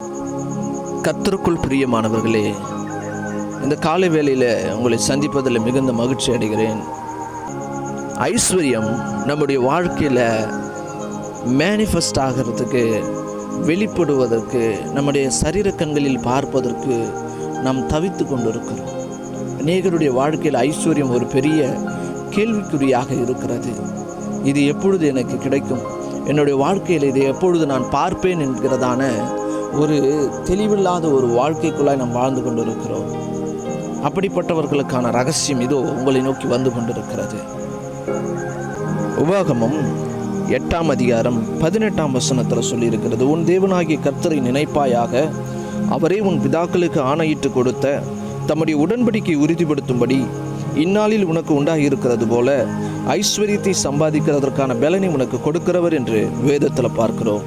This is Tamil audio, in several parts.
கத்தருக்குள் பிரியமானவர்களே இந்த காலை வேளையில் உங்களை சந்திப்பதில் மிகுந்த மகிழ்ச்சி அடைகிறேன். ஐஸ்வர்யம் நம்முடைய வாழ்க்கையில் மேனிஃபெஸ்ட் ஆகிறதுக்கு வெளிப்படுவதற்கு நம்முடைய சரீர கண்களில் பார்ப்பதற்கு நாம் தவித்து கொண்டிருக்கிறோம். அநேகருடைய வாழ்க்கையில் ஐஸ்வர்யம் ஒரு பெரிய கேள்விக்குறியாக இருக்கிறது. இது எப்பொழுது எனக்கு கிடைக்கும்? என்னுடைய வாழ்க்கையில் இதை எப்பொழுது நான் பார்ப்பேன் என்கிறதான ஒரு தெளிவில்லாத ஒரு வாழ்க்கைக்குள்ளாய் நாம் வாழ்ந்து கொண்டிருக்கிறோம். அப்படிப்பட்டவர்களுக்கான ரகசியம் இதோ உங்களை நோக்கி வந்து கொண்டிருக்கிறது. உபாகமும் எட்டாம் அதிகாரம் பதினெட்டாம் வசனத்தில் சொல்லியிருக்கிறது உன் தேவனாகிய கர்த்தரை நினைப்பாயாக அவரே உன் பிதாக்களுக்கு ஆணையிட்டு கொடுத்த தம்முடைய உடன்படிக்கை உறுதிப்படுத்தும்படி இந்நாளில் உனக்கு உண்டாகியிருக்கிறது போல ஐஸ்வர்யத்தை சம்பாதிக்கிறதற்கான பலனை உனக்கு கொடுக்கிறவர் என்று வேதத்தில் பார்க்கிறோம்.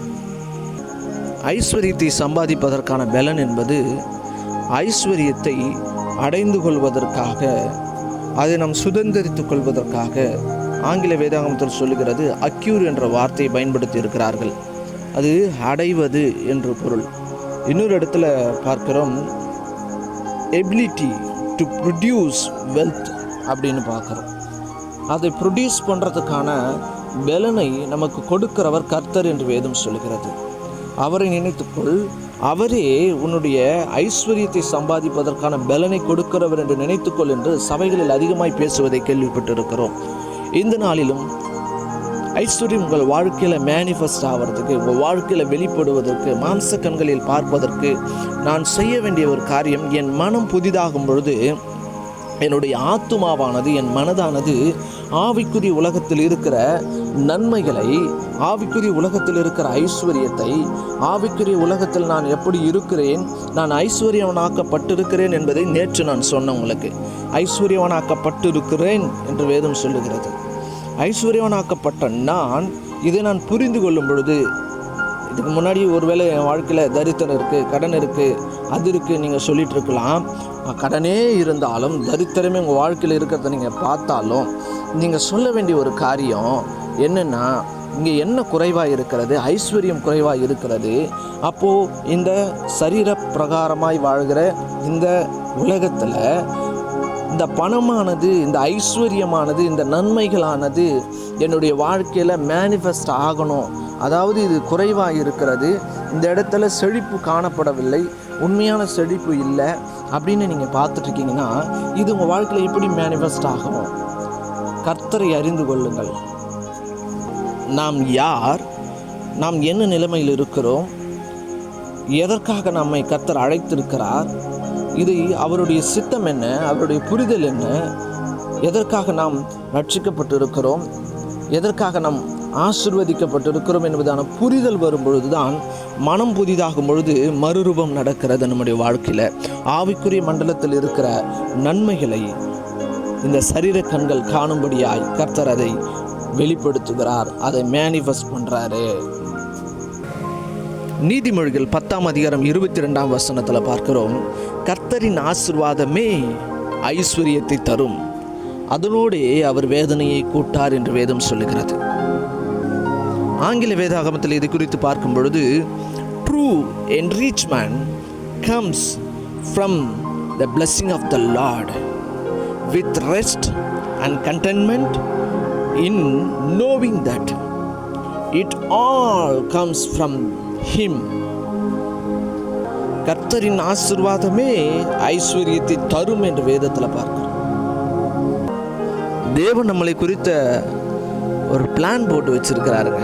ஐஸ்வர்யத்தை சம்பாதிப்பதற்கான பலன் என்பது ஐஸ்வர்யத்தை அடைந்து கொள்வதற்காக அதை நாம் சுதந்திரித்துக் கொள்வதற்காக ஆங்கில வேதாகமத்தில் சொல்லுகிறது அக்யூர் என்ற வார்த்தையை பயன்படுத்தி இருக்கிறார்கள். அது அடைவது என்று பொருள். இன்னொரு இடத்துல பார்க்கிறோம் எபிலிட்டி டு ப்ரொடியூஸ் வெல்த் அப்படின்னு பார்க்குறோம். அதை ப்ரொடியூஸ் பண்ணுறதுக்கான பலனை நமக்கு கொடுக்கிறவர் கர்த்தர் என்று வேதம் சொல்கிறது. அவரை நினைத்துக்கொள். அவரே உன்னுடைய ஐஸ்வர்யத்தை சம்பாதிப்பதற்கான பலனை கொடுக்கிறவர் என்று நினைத்துக்கொள் என்று சபைகளில் அதிகமாய் பேசுவதை கேள்விப்பட்டிருக்கிறோம். இந்த நாளிலும் ஐஸ்வர்யம் உங்கள் வாழ்க்கையில் மேனிஃபெஸ்ட் ஆகிறதுக்கு உங்கள் வாழ்க்கையில் வெளிப்படுவதற்கு மாம்ச கண்களில் பார்ப்பதற்கு நான் செய்ய வேண்டிய ஒரு காரியம் என் மனம் புதிதாகும் பொழுது என்னுடைய ஆத்துமாவானது என் மனதானது ஆவிக்குரிய உலகத்தில் இருக்கிற நன்மைகளை ஆவிக்குரிய உலகத்தில் இருக்கிற ஐஸ்வர்யத்தை ஆவிக்குரிய உலகத்தில் நான் எப்படி இருக்கிறேன் நான் ஐஸ்வர்யவனாக்கப்பட்டிருக்கிறேன் என்பதை நேற்று நான் சொன்னேன் உங்களுக்கு. ஐஸ்வர்யவனாக்கப்பட்டிருக்கிறேன் என்று வேதம் சொல்லுகிறது. ஐஸ்வர்யவனாக்கப்பட்ட நான் இதை நான் புரிந்து கொள்ளும் பொழுது இதுக்கு முன்னாடி ஒருவேளை என் வாழ்க்கையில் தரித்திரம் இருக்குது கடன் இருக்குது அது இருக்குது நீங்கள் சொல்லிகிட்டு இருக்கலாம். கடனே இருந்தாலும் தரித்திரமே உங்கள் வாழ்க்கையில் இருக்கிறத நீங்கள் பார்த்தாலும் நீங்கள் சொல்ல வேண்டிய ஒரு காரியம் என்னென்னா இங்கே என்ன குறைவாக இருக்கிறது? ஐஸ்வர்யம் குறைவாக இருக்கிறது. அப்போது இந்த சரீர பிரகாரமாய் வாழ்கிற இந்த உலகத்தில் இந்த பணமானது இந்த ஐஸ்வர்யமானது இந்த நன்மைகளானது என்னுடைய வாழ்க்கையில் மேனிஃபெஸ்ட் ஆகணும். அதாவது இது குறைவாக இருக்கிறது. இந்த இடத்துல செழிப்பு காணப்படவில்லை. உண்மையான செழிப்பு இல்லை. அப்படின்னு நீங்கள் பார்த்துட்ருக்கீங்கன்னா இது உங்கள் வாழ்க்கையில் எப்படி மேனிஃபெஸ்ட் ஆகும்? கர்த்தரை அறிந்து கொள்ளுங்கள். நாம் யார்? நாம் என்ன நிலைமையில் இருக்கிறோம்? எதற்காக நம்மை கர்த்தர் அழைத்திருக்கிறார்? இது அவருடைய சித்தம் என்ன? அவருடைய புரிதல் என்ன? எதற்காக நாம் ரட்சிக்கப்பட்டிருக்கிறோம்? எதற்காக நாம் ஆசிர்வதிக்கப்பட்டிருக்கிறோம் என்பதான புரிதல் வரும்பொழுது தான் மனம் புதிதாகும் பொழுது மறுரூபம் நடக்கிறது நம்முடைய வாழ்க்கையில். ஆவிக்குரிய மண்டலத்தில் இருக்கிற நன்மைகளை இந்த சரீர கண்கள் காணும்படியாய் கர்த்தர் அதை வெளிப்படுத்துகிறார். அதை மேனிஃபெஸ்ட் பண்ணுறாரு நீதிமொழிகள் பத்தாம் அதிகாரம் இருபத்தி ரெண்டாம் வசனத்தில் பார்க்கிறோம். கர்த்தரின் ஆசிர்வாதமே ஐஸ்வர்யத்தை தரும். அதனோடே அவர் வேதனையை கூட்டார் என்று வேதம் சொல்லுகிறது. ஆங்கில வேதாகமத்தில் இது குறித்து பார்க்கும் பொழுது true enrichment comes from the blessing of the Lord with rest and contentment in knowing that it all comes from him கர்த்தரின் ஆசிர்வாதமே ஐஸ்வர்யத்தை தரும் என்று வேதத்தில் பார்க்கிறோம். தேவன் நம்மளை குறித்த ஒரு பிளான் போட்டு வச்சிருக்கிறாருங்க.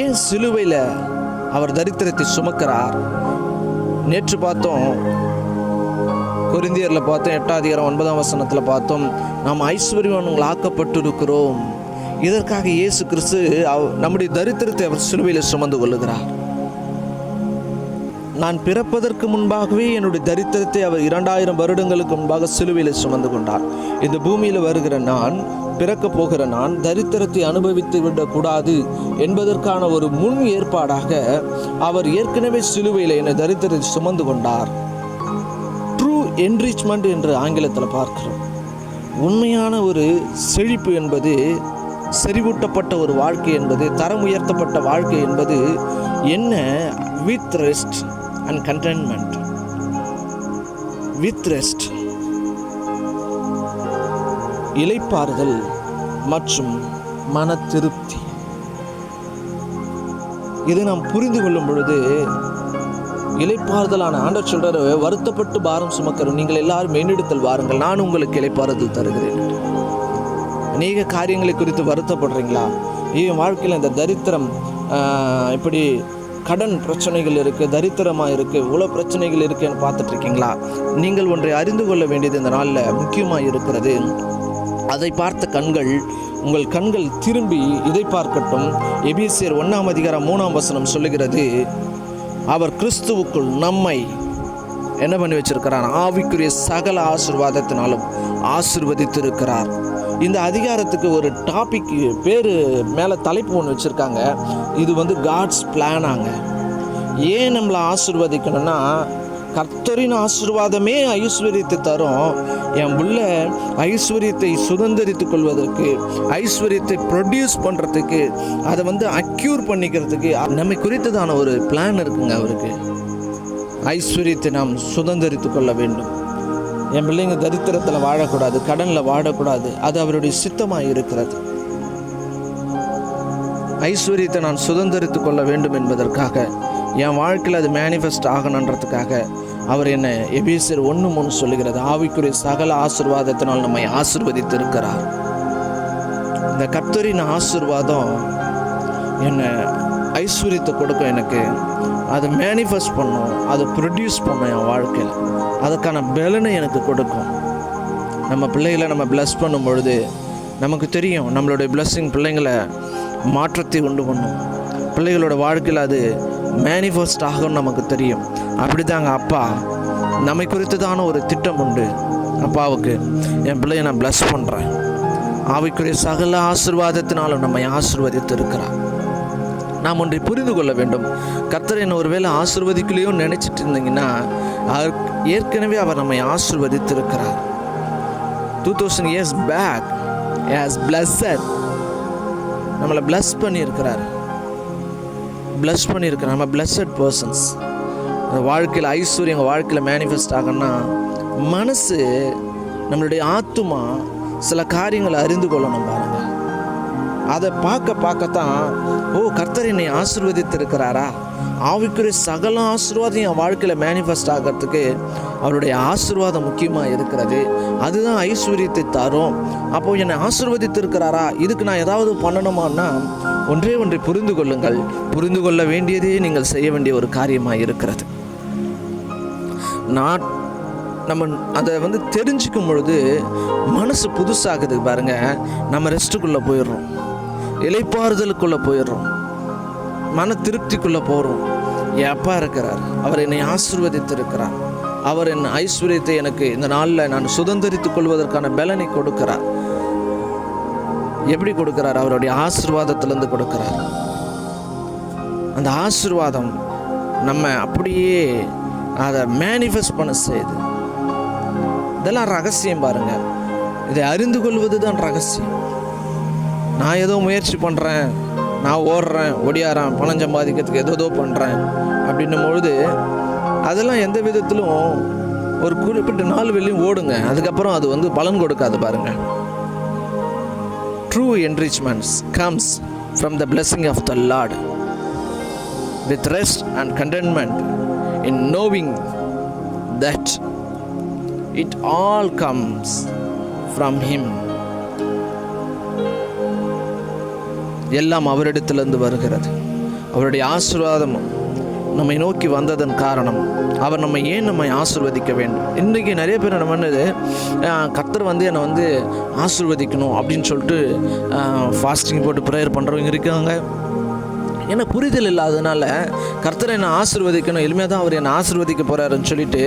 ஏன் சிலுவையில் அவர் தரித்திரத்தை சுமக்கிறார்? நேற்று பார்த்தோம் குறிந்தியரில் பார்த்தோம் எட்டாம் அதிகாரம் ஒன்பதாம் வசனத்தில் பார்த்தோம் நாம் ஐஸ்வர்யவான்கள் ஆக்கப்பட்டிருக்கிறோம். இதற்காக இயேசு கிறிஸ்து அவ் நம்முடைய தரித்திரத்தை அவர் சிலுவையில் சுமந்து கொள்ளுகிறார். நான் பிறப்பதற்கு முன்பாகவே என்னுடைய தரித்திரத்தை அவர் இரண்டாயிரம் வருடங்களுக்கு முன்பாக சிலுவையில் சுமந்து கொண்டார். இந்த பூமியில் வருகிற நான் பிறக்க போகிற நான் தரித்திரத்தை அனுபவித்து விடக்கூடாது என்பதற்கான ஒரு முன் ஏற்பாடாக அவர் ஏற்கனவே சிலுவையில் என்னை தரித்திரத்தை சுமந்து கொண்டார். என்ரிச்மெண்ட் என்று ஆங்கிலத்தில் பார்க்கிறோம். உண்மையான ஒரு செழிப்பு என்பது செறிவூட்டப்பட்ட ஒரு வாழ்க்கை என்பது தரம் உயர்த்தப்பட்ட வாழ்க்கை என்பது என்ன? With rest and contentment with rest இலைப்பாறுதல் மற்றும் மன திருப்தி இதை நாம் புரிந்து கொள்ளும் பொழுது இலைப்பாறுதலான ஆண்டவர் சொல்றாரு வருத்தப்பட்டு பாரம் சுமக்கிறோம். நீங்கள் எல்லாரும் என்னிடத்தில் வாருங்கள். நான் உங்களுக்கு இலைப்பாறுதல் தருகிறேன். அநேக காரியங்களை குறித்து வருத்தப்படுறீங்களா? என் வாழ்க்கையில் இந்த தரித்திரம் இப்படி கடன் பிரச்சனைகள் இருக்குது தரித்திரமாக இருக்குது இவ்வளோ பிரச்சனைகள் இருக்குன்னு பார்த்துட்டு இருக்கீங்களா நீங்கள் ஒன்றை அறிந்து கொள்ள வேண்டியது இந்த நாளில் முக்கியமாக இருக்கிறது. அதை பார்த்த கண்கள் உங்கள் கண்கள் திரும்பி இதை பார்க்கட்டும். எபிசியர் ஒன்றாம் அதிகாரம் மூணாம் வசனம் சொல்லுகிறது அவர் கிறிஸ்துவுக்குள் நம்மை என்ன பண்ணி வச்சிருக்கிறார்? ஆவிக்குரிய சகல ஆசிர்வாதத்தினாலும் ஆசிர்வதித்திருக்கிறார். இந்த அதிகாரத்துக்கு ஒரு டாபிக் பேர் மேலே தலைப்பு ஒன்று வச்சுருக்காங்க. இது வந்து காட்ஸ் பிளானாங்க ஏன் நம்மளை ஆசிர்வதிக்கணும்னா கர்த்தரின் ஆசிர்வாதமே ஐஸ்வர்யத்தை தரும். என் புள்ள ஐஸ்வர்யத்தை சுதந்திரித்து கொள்வதற்கு ஐஸ்வர்யத்தை ப்ரொடியூஸ் பண்ணுறதுக்கு அதை வந்து அக்யூர் பண்ணிக்கிறதுக்கு நம்மை குறித்ததான ஒரு பிளான் இருக்குங்க அவருக்கு. ஐஸ்வர்யத்தை நாம் சுதந்திரித்து கொள்ள வேண்டும். என் பிள்ளைங்க தரித்திரத்தில் வாழக்கூடாது கடனில் வாழக்கூடாது அது அவருடைய சித்தமாக இருக்கிறது. ஐஸ்வர்யத்தை நான் சுதந்திரித்து கொள்ள வேண்டும் என்பதற்காக என் வாழ்க்கையில் அது மேனிஃபெஸ்ட் ஆகணுன்றதுக்காக அவர் என்னை எபேசர் ஒன்று மூணு சொல்லுகிறது. ஆவிக்குரிய சகல ஆசிர்வாதத்தினால் நம்மை ஆசிர்வதித்திருக்கிறார். இந்த கர்த்தரின் ஆசிர்வாதம் என்னை ஐஸ்வர்யத்தை கொடுக்கும் எனக்கு அதை மேனிஃபெஸ்ட் பண்ணும் அதை ப்ரொடியூஸ் பண்ணும் என் வாழ்க்கையில். அதுக்கான பலனை எனக்கு கொடுக்கும். நம்ம பிள்ளைகளை நம்ம ப்ளஸ் பண்ணும் பொழுது நமக்கு தெரியும் நம்மளுடைய பிளஸ்ஸிங் பிள்ளைங்களை மாற்றத்தை உண்டு பண்ணும். பிள்ளைகளோட வாழ்க்கையில் அது மேனிஃபெஸ்ட் ஆகும்னு நமக்கு தெரியும். அப்படிதாங்க அப்பா. நம்மை குறித்ததான ஒரு திட்டம் உண்டு. அப்பாவுக்கு என் பிள்ளைய நான் ப்ளஸ் பண்ணுறேன் அவைக்குரிய சகல ஆசிர்வாதத்தினாலும் நம்மை ஆசிர்வதித்து இருக்கிறார் நாம் ஒன்றை புரிந்து கொள்ள வேண்டும். கத்தர் என்ன ஒருவேளை ஆசிர்வதிக்கலையோ நினைச்சிட்டு இருந்தீங்கன்னா அவர் ஏற்கனவே அவர் நம்மை ஆசிர்வதித்து இருக்கிறார் two thousand years back has blessed நம்மளை பிளஸ் பண்ணியிருக்கிறார். பிளஸ் பண்ணியிருக்கிறார். நம்ம பிளஸ்ஸட் பர்சன்ஸ் வாழ்க்கையில் ஐஸ்வர்யம் எங்கள் வாழ்க்கையில் மேனிஃபெஸ்ட் ஆகணும்னா மனசு நம்மளுடைய ஆத்துமா சில காரியங்களை அறிந்து கொள்ளணும் பாருங்கள் அதை பார்க்க பார்க்கத்தான் ஓ கர்த்தர் என்னை ஆசிர்வதித்திருக்கிறாரா? ஆவிக்குரிய சகல ஆசீர்வாதம் என் வாழ்க்கையில் மேனிஃபெஸ்ட் ஆகிறதுக்கு அவருடைய ஆசீர்வாதம் முக்கியமாக இருக்கிறது. அதுதான் ஐஸ்வர்யத்தை தரும். அப்போ என்னை ஆசிர்வதித்திருக்கிறாரா? இதுக்கு நான் ஏதாவது பண்ணணுமான்னா ஒன்றே ஒன்றை புரிந்து கொள்ளுங்கள். புரிந்து கொள்ள வேண்டியதே நீங்கள் செய்ய வேண்டிய ஒரு காரியமாக இருக்கிறது. நான் நம்ம அதை வந்து தெரிஞ்சுக்கும் பொழுது மனசு புதுசாகுது பாருங்கள் நம்ம ரெஸ்ட்டுக்குள்ளே போயிடுறோம். இலைப்பாறுதலுக்குள்ளே போயிடுறோம். மன திருப்திக்குள்ளே போகிறோம் என் அப்பா இருக்கிறார். அவர் என்னை ஆசிர்வதித்திருக்கிறார். அவர் என் ஐஸ்வர்யத்தை எனக்கு இந்த நாளில் நான் சுதந்திரித்துக் கொள்வதற்கான பலனை கொடுக்கிறார். எப்படி கொடுக்கிறார்? அவருடைய ஆசிர்வாதத்திலேருந்து கொடுக்கிறார். அந்த ஆசிர்வாதம் நம்ம அப்படியே அதை மேனிஃபெஸ்ட் பண்ண செய்யுது இதெல்லாம் ரகசியம் பாருங்க. இதை அறிந்து கொள்வது தான் ரகசியம். நான் ஏதோ முயற்சி பண்ணுறேன் நான் ஓடுறேன் ஒடியாறேன் பணம் சம்பாதிக்கிறதுக்கு ஏதோ ஏதோ பண்ணுறேன் அப்படின்னும் பொழுது அதெல்லாம் எந்த விதத்திலும் ஒரு குறிப்பிட்ட நாள் வெளியும் ஓடுங்க. அதுக்கப்புறம் அது வந்து பலன் கொடுக்காது பாருங்க. True enrichments comes from the blessing of the lord with rest and contentment in knowing that it all comes from Him. எல்லாம் அவரிடத்திலிருந்து வருகிறது. அவருடைய ஆசீர்வாதம் நம்மை நோக்கி வந்ததன் காரணம். அவர் நம்ம ஏன் நம்மை ஆசிர்வதிக்க வேண்டும்? இன்றைக்கி நிறைய பேர் என்ன பண்ணுது? கத்தர் வந்து என்னை வந்து ஆசிர்வதிக்கணும் அப்படின்னு சொல்லிட்டு ஃபாஸ்டிங் போட்டு ப்ரேயர் பண்ணுறவங்க இருக்காங்க. ஏன்னா புரிதல் இல்லாததுனால கர்த்தரை என்னை ஆசிர்வதிக்கணும் எளிமையாக தான் அவர் என்னை ஆசிர்வதிக்க போகிறாருன்னு சொல்லிட்டு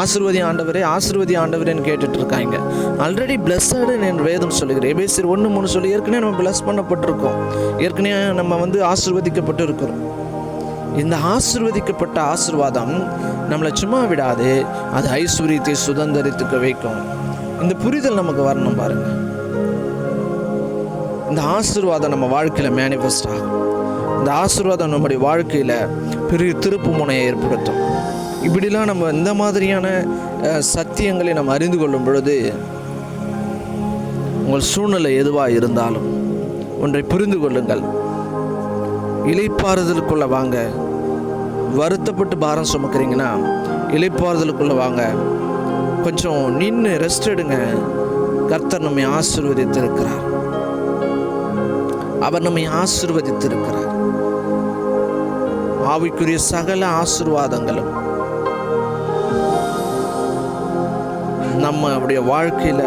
ஆசிர்வதி ஆண்டவரே ஆசிர்வதி ஆண்டவரேன்னு கேட்டுட்டு இருக்காங்க. ஆல்ரெடி பிளஸ்ஸடு என் வேதம் சொல்லுகிறேன் எபேசியர் ஒன்று மூணு சொல்லி ஏற்கனவே நம்ம பிளஸ் பண்ணப்பட்டிருக்கோம். ஏற்கனவே நம்ம வந்து ஆசிர்வதிக்கப்பட்டு இருக்கிறோம் இந்த ஆசிர்வதிக்கப்பட்ட ஆசிர்வாதம் நம்மளை சும்மா விடாது அது ஐஸ்வர்யத்தை சுதந்திரத்துக்கு வைக்கும். இந்த புரிதல் நமக்கு வரணும் பாருங்க. இந்த ஆசிர்வாதம் நம்ம வாழ்க்கையில் மேனிஃபெஸ்ட் ஆகும். இந்த ஆசீர்வாதம் நம்முடைய வாழ்க்கையில் பெரிய திருப்பு முனையை ஏற்படுத்தும். இப்படிலாம் நம்ம இந்த மாதிரியான சத்தியங்களை நம்ம அறிந்து கொள்ளும் பொழுது உங்கள் சூழ்நிலை எதுவாக இருந்தாலும் ஒன்றை புரிந்து கொள்ளுங்கள். இலைப்பாறுதலுக்குள்ளே வாங்க. வருத்தப்பட்டு பாரம் சுமக்கிறீங்கன்னா இலைப்பாறுதலுக்குள்ளே வாங்க. கொஞ்சம் நின்று ரெஸ்ட் எடுங்க. கர்த்தர் நம்மை ஆசீர்வதித்திருக்கிறார். அவர் நம்மை ஆசீர்வதித்திருக்கிறார். ஆவிக்குரிய சகல ஆசீர்வாதங்களும். நம்ம அவருடைய வாழ்க்கையில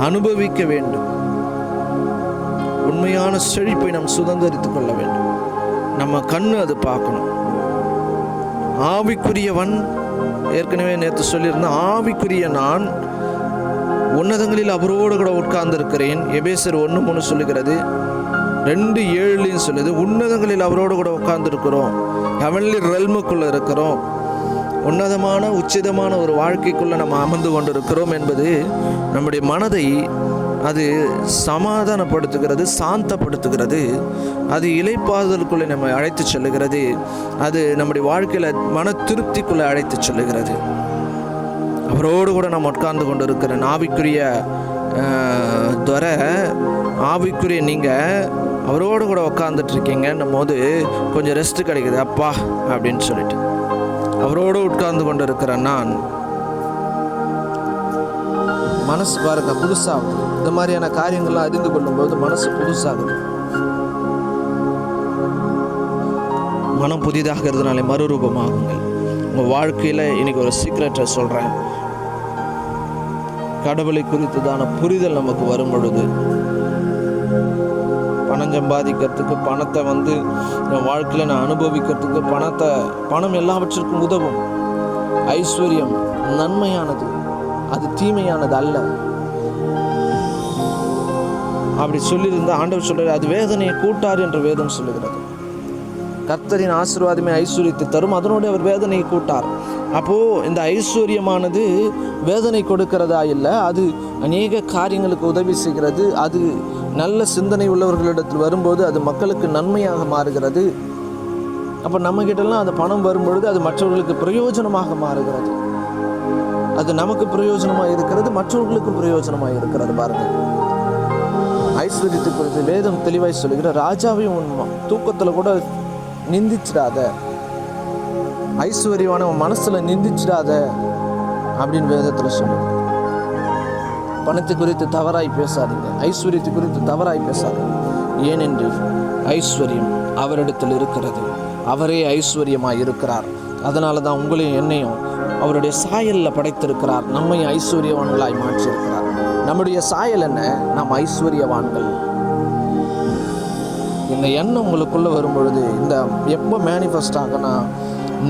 அனுபவிக்க வேண்டும். உண்மையான செழிப்பை நாம் சுதந்திரித்துக் கொள்ள வேண்டும். நம்ம கண்ணு அது பார்க்கணும். ஆவிக்குரியவன் ஏற்கனவே நேற்று சொல்லியிருந்தேன் ஆவிக்குரிய நான் உன்னதங்களில் அவரோடு கூட உட்கார்ந்திருக்கிறேன். எபேசர் ஒன்று மூணு சொல்லுகிறது ரெண்டு ஏழுலையும் சொல்லுது உன்னதங்களில் அவரோடு கூட உட்கார்ந்துருக்கிறோம். ஹெவன்லி ரெல்முக்குள்ளே இருக்கிறோம். உன்னதமான உச்சிதமான ஒரு வாழ்க்கைக்குள்ளே நம்ம அமர்ந்து கொண்டிருக்கிறோம் என்பது நம்முடைய மனதை அது சமாதானப்படுத்துகிறது சாந்தப்படுத்துகிறது. அது இலைப்பாதலுக்குள்ளே நம்ம அழைத்து செல்லுகிறது. அது நம்முடைய வாழ்க்கையில் மன திருப்திக்குள்ளே அழைத்து செல்லுகிறது. அவரோடு கூட நம்ம உட்கார்ந்து கொண்டு இருக்கிற ஆவிக்குரிய துறை ஆவிக்குரிய நீங்கள் அவரோடு கூட உட்காந்துட்டு இருக்கீங்கன்னும் போது கொஞ்சம் ரெஸ்ட் கிடைக்குது. அப்பா அப்படின்னு சொல்லிட்டு. அவரோடு உட்கார்ந்து கொண்டு இருக்கிற நான் மனசு பாருங்க புதுசாகுது. இந்த மாதிரியான காரியங்கள்லாம் அறிந்து கொள்ளும்போது மனசு புதுசாகுது. மனம் புதிதாகிறதுனாலே மறுரூபமாகுங்கள். உங்கள் வாழ்க்கையில் இன்னைக்கு ஒரு சீக்ரெட்டை சொல்கிறேன் கடவுளை குறித்ததான புரிதல் நமக்கு வரும் பொழுது பணம் சம்பாதிக்கிறதுக்கு பணத்தை வந்து என் வாழ்க்கையில் நான் அனுபவிக்கிறதுக்கு பணத்தை பணம் எல்லாவற்றிற்கும் உதவும். ஐஸ்வர்யம் நன்மையானது. அது தீமையானது அல்ல. அப்படி சொல்லியிருந்த ஆண்டவர் சொல்கிறார் அது வேதனையை கூட்டார் என்று வேதம் சொல்லுகிறது. கர்த்தரின் ஆசீர்வாதமே ஐஸ்வர்யத்தை தரும். அதனோடு அவர் வேதனையை கூட்டார். அப்போது இந்த ஐஸ்வர்யமானது வேதனை கொடுக்கிறதா இல்லை அது அநேக காரியங்களுக்கு உதவி செய்கிறது. அது நல்ல சிந்தனை உள்ளவர்களிடத்தில் வரும்போது அது மக்களுக்கு நன்மையாக மாறுகிறது. அப்போ நம்ம கிட்டலாம் அந்த பணம் வரும்பொழுது அது மற்றவர்களுக்கு பிரயோஜனமாக மாறுகிறது. அது நமக்கு பிரயோஜனமாக இருக்கிறது மற்றவர்களுக்கும் பிரயோஜனமாக இருக்கிறது பாருங்க. ஐஸ்வர்யத்தை குறித்து வேதம் தெளிவாய் சொல்லுகிற ராஜாவையும் உன் தூக்கத்தில் கூட நிந்திச்சிடாத. ஐஸ்வர்யமான மனசில் நிந்திச்சிடாத அப்படின்னு வேதத்தில் சொல்லுது. பணத்தை குறித்து தவறாய் பேசாதீங்க. ஐஸ்வர்யத்தை குறித்து தவறாய் பேசாதீங்க. ஏனென்று ஐஸ்வர்யம் அவரிடத்தில் இருக்கிறது. அவரே ஐஸ்வர்யமாக இருக்கிறார். அதனால தான் உங்களையும் என்னையும் அவருடைய சாயலில் படைத்திருக்கிறார். நம்மை ஐஸ்வர்யவான்களாய் மாற்றியிருக்கிறார். நம்முடைய சாயல் என்ன? நாம் ஐஸ்வர்யவான்கள். இந்த எண்ணம் உங்களுக்குள்ளே வரும்பொழுது இந்த எப்போ மேனிஃபெஸ்ட் ஆகுனா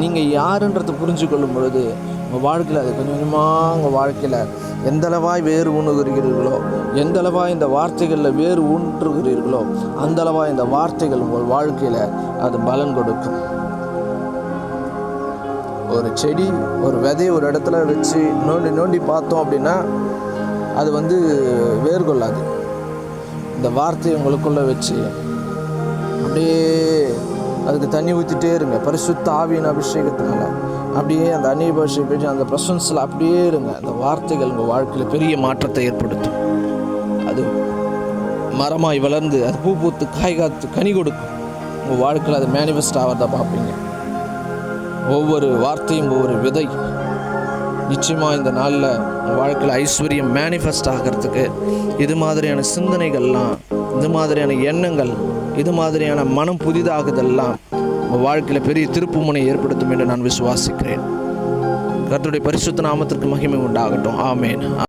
நீங்கள் யாருன்றதை புரிஞ்சு கொள்ளும் பொழுது உங்கள் வாழ்க்கையில் அது கொஞ்சம் கொஞ்சமாக உங்கள் வாழ்க்கையில் எந்தளவாய் வேறு ஊன்னுகிறீர்களோ எந்தளவாய் இந்த வார்த்தைகளில் வேறு ஊன்றுகிறீர்களோ அந்தளவாய் இந்த வார்த்தைகள் உங்கள் வாழ்க்கையில் அது பலன் கொடுக்கும். ஒரு செடி ஒரு விதையை ஒரு இடத்துல வச்சு நோண்டி நோண்டி பார்த்தோம் அப்படின்னா அது வந்து வேர் கொள்ளாது. இந்த வார்த்தையை உங்களுக்குள்ளே வச்சு அப்படியே அதுக்கு தண்ணி ஊற்றிட்டே இருங்க. பரிசுத்த ஆவியின் அபிஷேகத்தினால. அப்படியே அந்த அந்நிய பாஷை பேச்சு அந்த ப்ரெசன்ஸில் அப்படியே இருங்க. அந்த வார்த்தைகள் உங்கள் வாழ்க்கையில் பெரிய மாற்றத்தை ஏற்படுத்தும். அது மரமாய் வளர்ந்து அது பூ பூத்து காய் காத்து கனி கொடுக்கும். உங்கள் வாழ்க்கையில் அது மேனிஃபெஸ்ட் ஆகிறதா பார்ப்பீங்க. ஒவ்வொரு வார்த்தையும் ஒவ்வொரு விதை. நிச்சயமாக இந்த நாளில் உங்கள் வாழ்க்கையில் ஐஸ்வர்யம் மேனிஃபெஸ்ட் ஆகிறதுக்கு இது மாதிரியான சிந்தனைகள்லாம் இது மாதிரியான எண்ணங்கள் இது மாதிரியான மனம் புதிதாகுதெல்லாம் உங்கள் வாழ்க்கையில் பெரிய திருப்புமுனை ஏற்படுத்தும் என்று நான் விசுவாசிக்கிறேன். கர்த்தருடைய பரிசுத்த நாமத்திற்கு மகிமை உண்டாகட்டும். ஆமேன்.